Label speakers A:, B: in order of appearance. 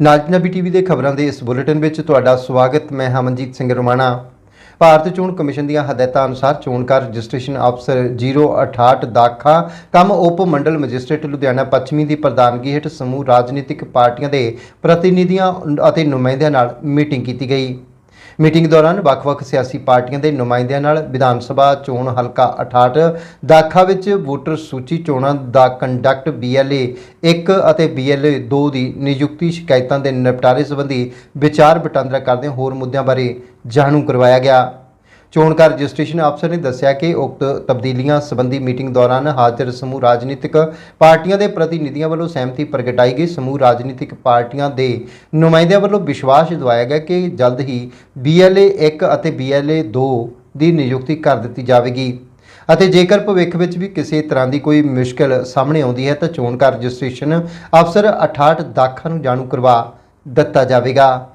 A: ਨਾਜਨਬੀ TV ਦੇ ਖਬਰਾਂ ਦੇ ਇਸ ਬੁਲੇਟਿਨ ਵਿੱਚ ਤੁਹਾਡਾ ਸਵਾਗਤ। ਮੈਂ ਹਮਨਜੀਤ ਸਿੰਘ ਰਮਾਣਾ। ਭਾਰਤ ਚੋਣ ਕਮਿਸ਼ਨ ਦੀਆਂ ਹਦਾਇਤਾਂ ਅਨੁਸਾਰ ਚੋਣਕਾਰ ਰਜਿਸਟ੍ਰੇਸ਼ਨ ਅਫਸਰ 068 ਦਾਖਾ, ਕੰਮ ਉਪ ਮੰਡਲ ਮੈਜਿਸਟ੍ਰੇਟ ਲੁਧਿਆਣਾ ਪੱਛਮੀ ਦੀ ਪ੍ਰਧਾਨਗੀ ਹੇਠ ਸਮੂਹ ਰਾਜਨੀਤਿਕ ਪਾਰਟੀਆਂ ਦੇ ਪ੍ਰਤੀਨਿਧੀਆਂ ਅਤੇ ਨੁਮਾਇੰਦਿਆਂ ਨਾਲ ਮੀਟਿੰਗ ਕੀਤੀ ਗਈ। ਮੀਟਿੰਗ ਦੌਰਾਨ ਵੱਖ-ਵੱਖ ਸਿਆਸੀ ਪਾਰਟੀਆਂ ਦੇ ਨੁਮਾਇੰਦਿਆਂ ਨਾਲ ਵਿਧਾਨ ਸਭਾ ਚੋਣ ਹਲਕਾ 68 ਦਾਖਾ ਵਿੱਚ ਵੋਟਰ ਸੂਚੀ ਚੋਣਾਂ ਦਾ ਕੰਡਕਟ BLA 1 ਅਤੇ BLA 2 ਦੀ ਨਿਯੁਕਤੀ ਸ਼ਿਕਾਇਤਾਂ ਦੇ ਨਿਪਟਾਰੇ ਸੰਬੰਧੀ ਵਿਚਾਰ ਵਟਾਂਦਰਾ ਕਰਦੇ ਹੋਰ ਮੁੱਦਿਆਂ ਬਾਰੇ ਜਾਣੂ ਕਰਵਾਇਆ ਗਿਆ। ਚੋਣ ਚੋਣਕਾਰ ਰਜਿਸਟ੍ਰੇਸ਼ਨ ਅਫਸਰ ਨੇ ਦੱਸਿਆ ਕਿ ਉਕਤ ਤਬਦੀਲੀਆਂ ਸੰਬੰਧੀ ਮੀਟਿੰਗ ਦੌਰਾਨ ਹਾਜ਼ਰ ਸਮੂਹ ਰਾਜਨੀਤਿਕ ਪਾਰਟੀਆਂ ਦੇ ਪ੍ਰਤੀਨਿਧੀਆਂ ਵੱਲੋਂ ਸਹਿਮਤੀ ਪ੍ਰਗਟਾਈ ਗਈ। ਸਮੂਹ ਰਾਜਨੀਤਿਕ ਪਾਰਟੀਆਂ ਦੇ ਨੁਮਾਇੰਦਿਆਂ ਵੱਲੋਂ ਵਿਸ਼ਵਾਸ ਦਿਵਾਇਆ ਗਿਆ ਕਿ ਜਲਦ ਹੀ BLA 1 ਅਤੇ BLA 2 ਦੀ ਨਿਯੁਕਤੀ ਕਰ ਦਿੱਤੀ ਜਾਵੇਗੀ। ਅਤੇ ਜੇਕਰ ਭਵਿੱਖ ਵਿੱਚ ਵੀ ਕਿਸੇ ਤਰ੍ਹਾਂ ਦੀ ਕੋਈ ਮੁਸ਼ਕਲ ਸਾਹਮਣੇ ਆਉਂਦੀ ਹੈ ਤਾਂ ਚੋਣ ਚੋਣਕਾਰ ਰਜਿਸਟ੍ਰੇਸ਼ਨ ਅਫਸਰ 68 ਦਾਖਾ ਨੂੰ ਜਾਣੂ ਕਰਵਾ ਦਿੱਤਾ ਜਾਵੇਗਾ।